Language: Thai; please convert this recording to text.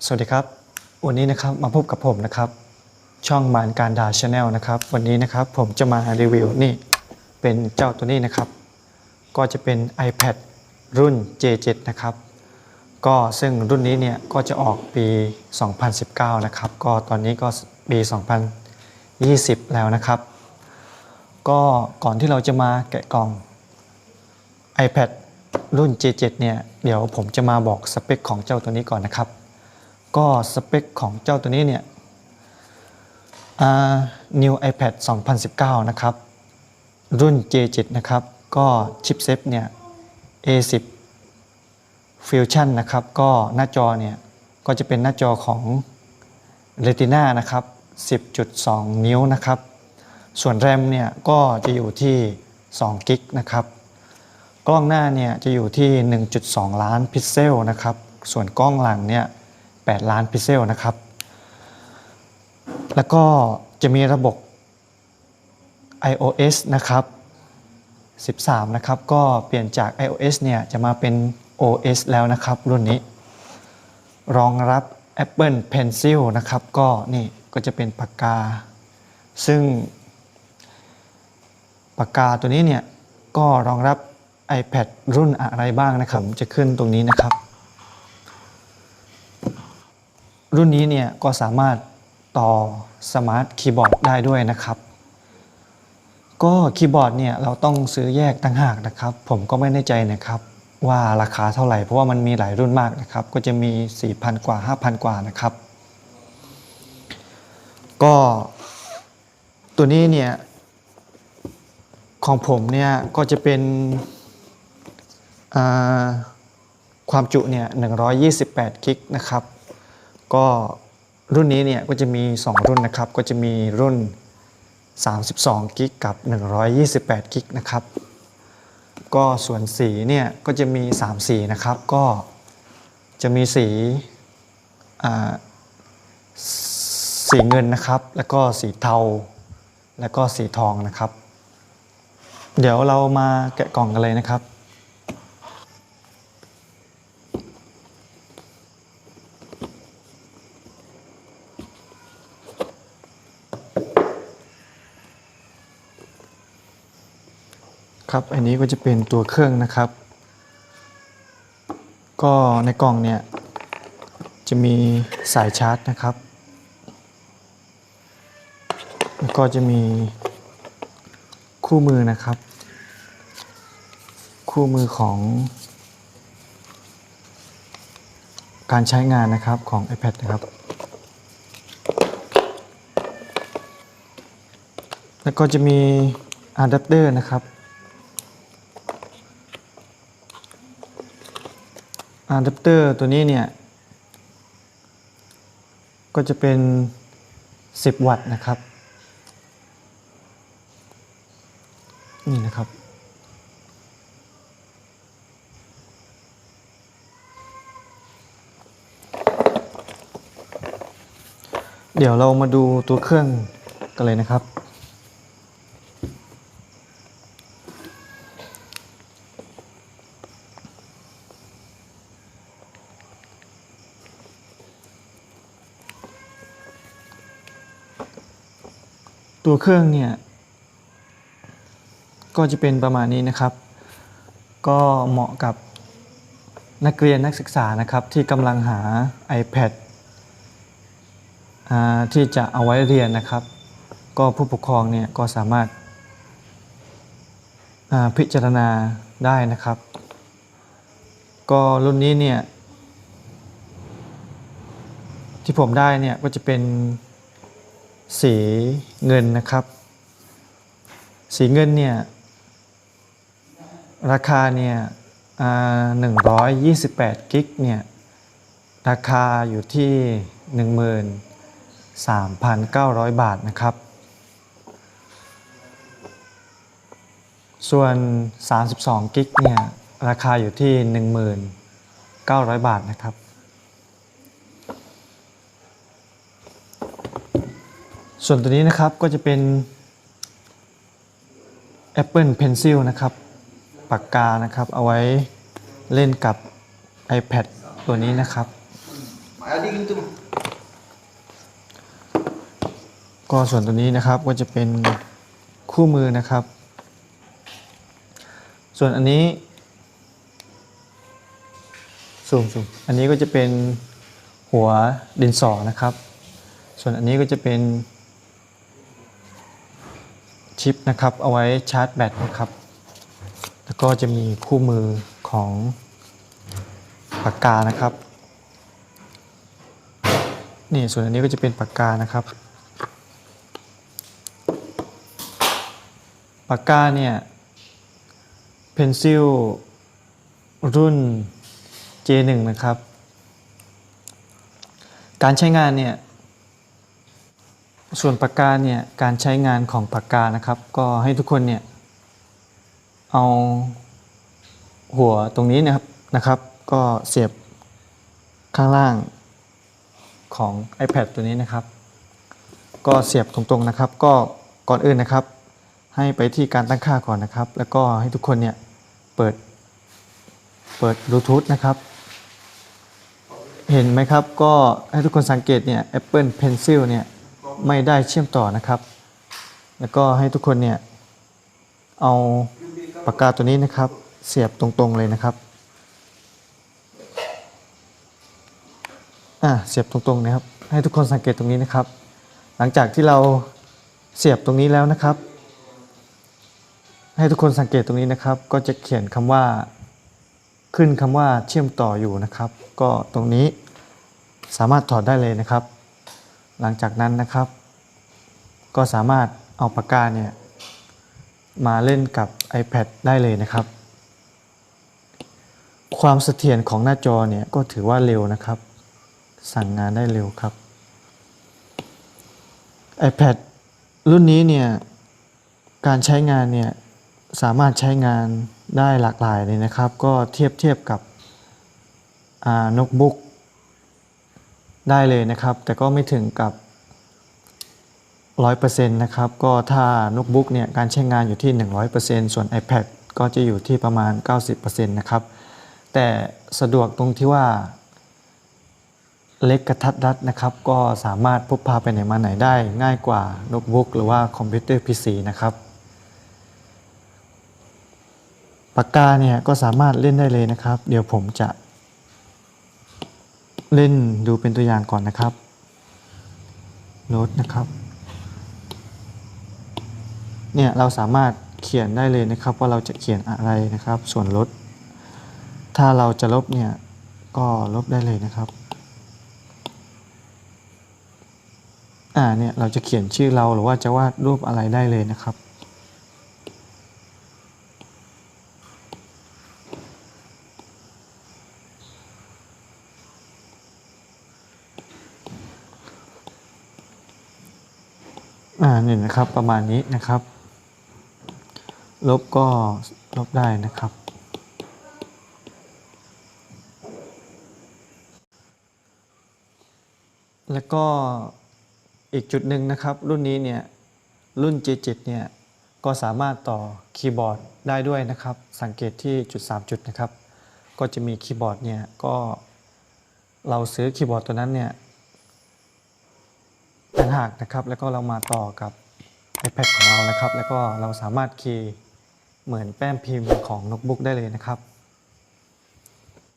สวัสดีครับ วันนี้นะครับมาพบกับผมนะครับ ช่องมานการดาชาแนลนะครับ วันนี้นะครับผมจะมารีวิวนี่เป็นเจ้าตัวนี้นะครับ ก็จะเป็น iPad รุ่น J7 นะครับ ก็ซึ่งรุ่นนี้เนี่ยก็จะออกปี 2019 นะครับ ก็ตอนนี้ก็ปี 2020 แล้วนะครับ ก็ก่อนที่เราจะมาแกะกล่อง iPad รุ่น J7 เนี่ยเดี๋ยวผมจะมาบอกสเปคของเจ้าตัวนี้ก่อนนะครับ ก็สเปคของเจ้าตัวนี้เนี่ยอ่า New iPad 2019 นะครับ รุ่น J7 นะครับ ก็ชิปเซตเนี่ย A10 Fusion นะครับ ก็หน้าจอเนี่ย ก็จะเป็นหน้าจอของ Retina นะครับ 10.2 นิ้วนะครับ ส่วน RAM เนี่ย ก็จะอยู่ที่2กิกนะครับ กล้องหน้าเนี่ย จะอยู่ที่ 1.2 ล้านพิกเซลนะครับ ส่วนกล้องหลังเนี่ย 8 ล้านพิกเซลนะครับ แล้วก็จะมีระบบ iOS นะครับ 13 นะครับ ก็เปลี่ยนจาก iOS เนี่ยจะมาเป็น OS แล้วนะครับ รุ่นนี้ รองรับ Apple Pencil นะครับ ก็นี่ก็จะเป็นปากกา ซึ่ง ปากกาตัวนี้เนี่ยก็รองรับ iPad รุ่นอะไรบ้างนะครับ จะขึ้นตรงนี้นะครับ รุ่นนี้เนี่ยก็สามารถต่อสมาร์ทคีย์บอร์ดได้ด้วยนะครับ ก็คีย์บอร์ดเนี่ยเราต้องซื้อแยกต่างหากนะครับ ผมก็ไม่แน่ใจนะครับว่าราคาเท่าไหร่เพราะว่ามันมีหลายรุ่นมากนะครับ ก็จะมี 4,000 กว่า 5,000 กว่านะครับ ก็ตัวนี้เนี่ย ของผมเนี่ย ก็จะเป็นความจุเนี่ย 128 กิกนะครับ ก็รุ่นนี้เนี่ยก็จะมี 2 รุ่นนะครับ ก็จะมีรุ่น 32กิกกับ 128กิกนะครับ ก็ส่วนสีเนี่ยก็จะมี 3 สีนะครับ ก็จะมีสีสีเงินนะครับ แล้วก็สีเทา แล้วก็สีทองนะครับ เดี๋ยวเรามาแกะกล่องกันเลยนะครับ ครับอันนี้ก็จะเป็นตัวเครื่องนะครับ ก็ในกล่องเนี่ยจะมีสายชาร์จนะครับแล้วก็จะมีคู่มือนะครับ คู่มือของการใช้งานนะครับของ iPad นะครับ แล้วก็จะมีอะแดปเตอร์นะครับ อะแดปเตอร์ตัวนี้เนี่ย ก็จะเป็น 10 วัตต์นะครับ นี่นะครับ เดี๋ยวเรามาดูตัวเครื่องกันเลยนะครับ ตัวเครื่องเนี่ย ก็จะเป็นประมาณนี้นะครับ ก็เหมาะกับนักเรียนนักศึกษานะครับที่กำลังหา iPad าที่จะเอาไว้เรียนนะครับ ก็ผู้ปกครองเนี่ยก็สามารถาพิจารณาได้นะครับ ก็รุ่นนี้เนี่ยที่ผมได้เนี่ยก็จะเป็น สีเงินนะครับ สีเงินเนี่ยราคาเนี่ยหนึ่งร้อยยี่สิบแปดกิกเนี่ยราคาอยู่ที่หนึ่งหมื่นสามพันเก้าร้อยบาทนะครับ ส่วน32กิกเนี่ยราคาอยู่ที่19,000บาทนะครับ ส่วนตัวนี้นะครับก็จะเป็น Apple Pencil นะครับปากกานะครับเอาไว้เล่นกับ iPad ตัวนี้นะครับ Ada gitu mah. ก็ส่วนตัวนี้นะครับก็จะเป็นคู่มือนะครับ ส่วนอันนี้ซูมซูมอันนี้ก็จะเป็นหัวดินสอนะครับ ส่วนอันนี้ก็จะเป็น ชิปนะครับเอาไว้ชาร์จแบตนะครับ แล้วก็จะมีคู่มือของปากกานะครับนี่ส่วนอันนี้ก็จะเป็นปากกานะครับปากกาเนี่ยเพนซิลรุ่น J1 นะครับ การใช้งานเนี่ย ส่วนปากกาเนี่ยการใช้งานของปากกานะครับ ก็ให้ทุกคนเนี่ยเอาหัวตรงนี้นะครับนะครับ ก็เสียบข้างล่างของ iPad ตัวนี้นะครับ ก็เสียบตรงๆนะครับ ก็ก่อนอื่นนะครับ ให้ไปที่การตั้งค่าก่อนนะครับ แล้วก็ให้ทุกคนเนี่ยเปิดเปิดบลูทูธนะครับ เห็นไหมครับก็ให้ทุกคนสังเกตเนี่ย Apple Pencil เนี่ย ไม่ได้เชื่อมต่อนะครับ แล้วก็ให้ทุกคนเนี่ยเอาปากกาตัวนี้นะครับ เสียบตรงๆเลยนะครับอ่าเสียบตรงๆนะครับ ให้ทุกคนสังเกตตรงนี้นะครับ หลังจากที่เราเสียบตรงนี้แล้วนะครับ ให้ทุกคนสังเกตตรงนี้นะครับ ก็จะเขียนคำว่าขึ้นคำว่าเชื่อมต่ออยู่นะครับ ก็ตรงนี้สามารถถอดได้เลยนะครับ หลังจากนั้นนะครับ ก็สามารถเอาปากกาเนี่ยมาเล่นกับ iPad ได้เลยนะครับ ความเสถียรของหน้าจอเนี่ยก็ถือว่าเร็วนะครับ สั่งงานได้เร็วครับ iPad รุ่นนี้เนี่ยการใช้งานเนี่ยสามารถใช้งานได้หลากหลายเลยนะครับ ก็เทียบเทียบกับโน้ตบุ๊ก ได้เลยนะครับ แต่ก็ไม่ถึงกับ 100%นะครับ ก็ถ้าโน้ตบุ๊กเนี่ยการใช้งานอยู่ที่ 100%ส่วน iPad ก็จะอยู่ที่ประมาณ 90%นะครับ แต่สะดวกตรงที่ว่า เล็กกระทัดรัดนะครับ ก็สามารถพกพาไปไหนมาไหนได้ง่ายกว่าโน้ตบุ๊กหรือว่าคอมพิวเตอร์ PC นะครับปากกาเนี่ยก็สามารถเล่นได้เลยนะครับ เดี๋ยวผมจะ เล่นดูเป็นตัวอย่างก่อนนะครับโน้ตนะครับ เนี่ยเราสามารถเขียนได้เลยนะครับว่าเราจะเขียนอะไรนะครับ ส่วนลด ถ้าเราจะลบเนี่ยก็ลบได้เลยนะครับอ่าเนี่ยเราจะเขียนชื่อเราหรือว่าจะวาดรูปอะไรได้เลยนะครับ อ่าเนี่ยนะครับประมาณนี้นะครับ ลบก็ลบได้นะครับ แล้วก็อีกจุดหนึ่งนะครับ รุ่นนี้เนี่ยรุ่น G7 เนี่ยก็สามารถต่อคีย์บอร์ดได้ด้วยนะครับ สังเกตที่จุด 3 จุดนะครับ ก็จะมีคีย์บอร์ดเนี่ยก็เราซื้อคีย์บอร์ดตัวนั้นเนี่ย ต่างหากนะครับ แล้วก็เรามาต่อกับ iPad ของเรานะครับ แล้วก็เราสามารถคีย์เหมือนแป้นพิมพ์ของโน้ตบุ๊กได้เลยนะครับ